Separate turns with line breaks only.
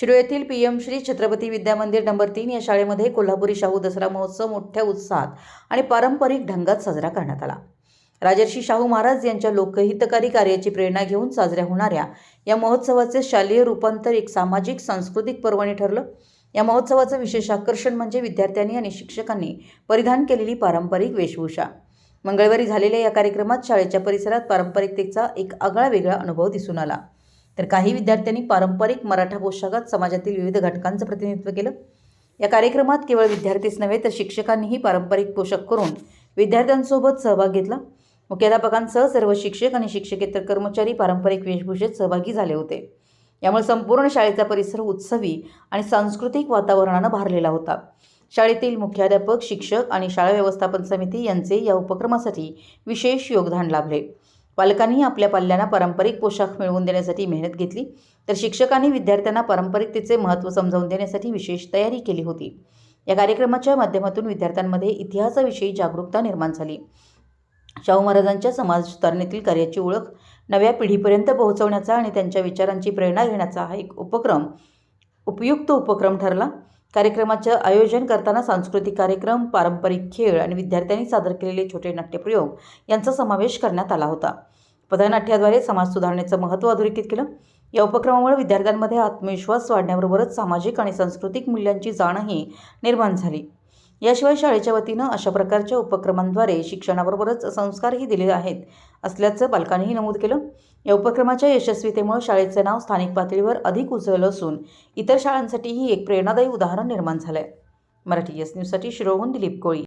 शिरो येथील P M Shri Chhatrapati Vidyamandir number तीन या शाळेमध्ये कोल्हापुरी शाहू दसरा महोत्सव मोठ्या उत्साहात आणि पारंपरिक ढंगात साजरा करण्यात आला. राजर्षी शाहू महाराज यांच्या लोकहितकारी कार्याची प्रेरणा घेऊन साजऱ्या होणाऱ्या या महोत्सवाचे शालेय रूपांतर एक सामाजिक सांस्कृतिक पर्वणी ठरलं. या महोत्सवाचं विशेष आकर्षण म्हणजे विद्यार्थ्यांनी आणि शिक्षकांनी परिधान केलेली पारंपरिक वेशभूषा. मंगळवारी झालेल्या या कार्यक्रमात शाळेच्या परिसरात पारंपरिकतेचा एक आगळा वेगळा अनुभव दिसून आला. तर काही विद्यार्थ्यांनी पारंपरिक मराठा पोशाखात समाजातील विविध घटकांचं प्रतिनिधित्व केलं. या कार्यक्रमात केवळ विद्यार्थीच नव्हे तर शिक्षकांनीही पारंपरिक पोशाख करून विद्यार्थ्यांसोबत सहभाग घेतला. मुख्याध्यापकांसह सर्व शिक्षक आणि शिक्षकेतर कर्मचारी पारंपरिक वेशभूषेत सहभागी झाले होते. यामुळे संपूर्ण शाळेचा परिसर उत्सवी आणि सांस्कृतिक वातावरणानं भारलेला होता. शाळेतील मुख्याध्यापक शिक्षक आणि शाळा व्यवस्थापन समिती यांचे या उपक्रमासाठी विशेष योगदान लाभले. पालकांनी आपल्या पाल्यांना पारंपरिक पोशाख मिळवून देण्यासाठी मेहनत घेतली तर शिक्षकांनी विद्यार्थ्यांना पारंपरिकतेचे महत्त्व समजावून देण्यासाठी विशेष तयारी केली होती. या कार्यक्रमाच्या माध्यमातून विद्यार्थ्यांमध्ये इतिहासाविषयी जागरूकता निर्माण झाली. शाहू महाराजांच्या समाज सुधारणेतील कार्याची ओळख नव्या पिढीपर्यंत पोहोचवण्याचा आणि त्यांच्या विचारांची प्रेरणा घेण्याचा हा एक उपक्रम उपयुक्त उपक्रम ठरला. कार्यक्रमाचं आयोजन करताना सांस्कृतिक कार्यक्रम पारंपरिक खेळ आणि विद्यार्थ्यांनी सादर केलेले छोटे नाट्यप्रयोग यांचा समावेश करण्यात आला होता. पथनाट्याद्वारे समाज सुधारणेचं महत्त्व अधोरेखित केलं. या उपक्रमामुळे विद्यार्थ्यांमध्ये आत्मविश्वास वाढण्याबरोबरच सामाजिक आणि सांस्कृतिक मूल्यांची जाणही निर्माण झाली. याशिवाय शाळेच्या वतीनं अशा प्रकारच्या उपक्रमांद्वारे शिक्षणाबरोबरच संस्कारही दिले आहेत. असल्याचं पालकांनीही नमूद केलं. या उपक्रमाच्या यशस्वीतेमुळे शाळेचं नाव स्थानिक पातळीवर अधिक उजळलं असून इतर शाळांसाठीही एक प्रेरणादायी उदाहरण निर्माण झालं आहे मराठी एस न्यूजसाठी शिरोहून दिलीप कोळी.